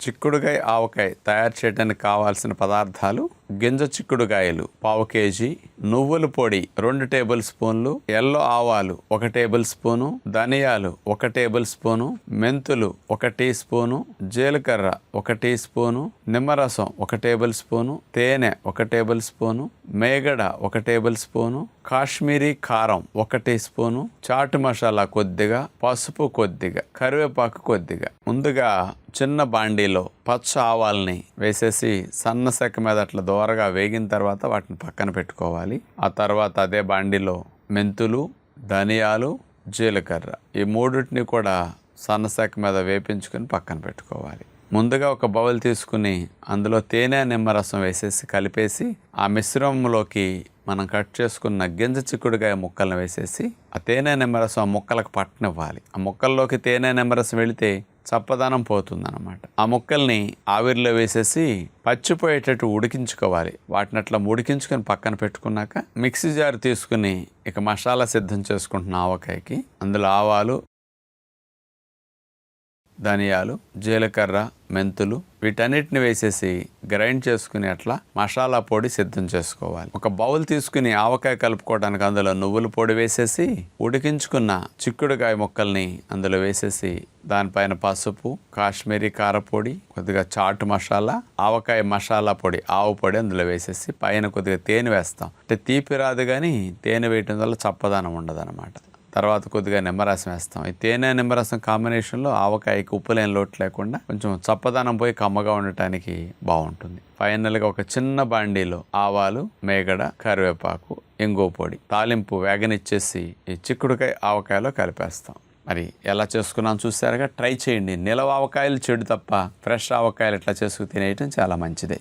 చిక్కుడుగాయ ఆవకాయ తయారు చేయడానికి కావాల్సిన పదార్థాలు గింజ చిక్కుడుగాయలు పావు కేజీ నువ్వుల పొడి రెండు టేబుల్ స్పూన్లు ఎల్లో ఆవాలు ఒక టేబుల్ స్పూను ధనియాలు ఒక టేబుల్ స్పూను మెంతులు ఒక టీ స్పూను జీలకర్ర ఒక టీ స్పూను నిమ్మరసం ఒక టేబుల్ స్పూను తేనె ఒక టేబుల్ స్పూను మేగడ ఒక టేబుల్ స్పూను కాశ్మీరీ కారం ఒక టీ స్పూను చాట్ మసాలా కొద్దిగా పసుపు కొద్దిగా కరివేపాకు కొద్దిగా. ముందుగా చిన్న బాండీలో పచ్చ ఆవాల్ని వేసేసి సన్న సెక్క మీద అట్లా దోరగా వేగిన తర్వాత వాటిని పక్కన పెట్టుకోవాలి. ఆ తర్వాత అదే బండిలో మెంతులు ధనియాలు జీలకర్ర ఈ మూడింటిని కూడా సన్నసెక్క మీద వేపించుకొని పక్కన పెట్టుకోవాలి. ముందుగా ఒక బౌల్ తీసుకుని అందులో తేనె నిమ్మరసం వేసేసి కలిపేసి ఆ మిశ్రమంలోకి మనం కట్ చేసుకున్న గింజ చిక్కుడుగాయ ముక్కలను వేసేసి ఆ తేనె నిమ్మరసం ఆ ముక్కలకు పట్టనివ్వాలి. ఆ ముక్కల్లోకి తేనె నిమ్మరసం వెళితే చప్పదనం పోతుందన్నమాట. ఆ ముక్కల్ని ఆవిరిలో వేసేసి పచ్చిపోయేటట్టు ఉడికించుకోవాలి. వాటిని అట్లా ఉడికించుకొని పక్కన పెట్టుకున్నాక మిక్సీ జార్ తీసుకుని ఇక మసాలా సిద్ధం చేసుకుంటున్న ఆవకాయకి అందులో ఆవాలు ధనియాలు జీలకర్ర మెంతులు వీటన్నిటిని వేసేసి గ్రైండ్ చేసుకుని అట్లా మసాలా పొడి సిద్ధం చేసుకోవాలి. ఒక బౌల్ తీసుకుని ఆవకాయ కలుపుకోవడానికి అందులో నువ్వుల పొడి వేసేసి ఉడికించుకున్న చిక్కుడుకాయ ముక్కల్ని అందులో వేసేసి దానిపైన పసుపు కాశ్మీరీ కారపొడి కొద్దిగా చాటు మసాలా ఆవకాయ మసాలా పొడి ఆవు పొడి అందులో వేసేసి పైన కొద్దిగా తేనె వేస్తాం. అంటే తీపి రాదు కానీ తేనె వేయటం వల్ల చప్పదనం ఉండదు తర్వాత కొద్దిగా నిమ్మరసం వేస్తాం. ఈ తేనె నిమ్మరసం కాంబినేషన్లో ఆవకాయకి ఉప్పు లేని లోటు లేకుండా కొంచెం చప్పదనం పోయి కమ్మగా ఉండటానికి బాగుంటుంది. ఫైనల్గా ఒక చిన్న బాండీలో ఆవాలు మేగడ కరివేపాకు ఇంగో పొడి తాలింపు వేగనిచ్చేసి ఈ చిక్కుడుకాయ ఆవకాయలో కలిపేస్తాం. మరి ఎలా చేసుకున్నాం చూసారుగా? ట్రై చేయండి. నిలవ ఆవకాయలు చెడు తప్ప ఫ్రెష్ ఆవకాయలు ఇట్లా చేసుకు తినేయటం చాలా మంచిదే.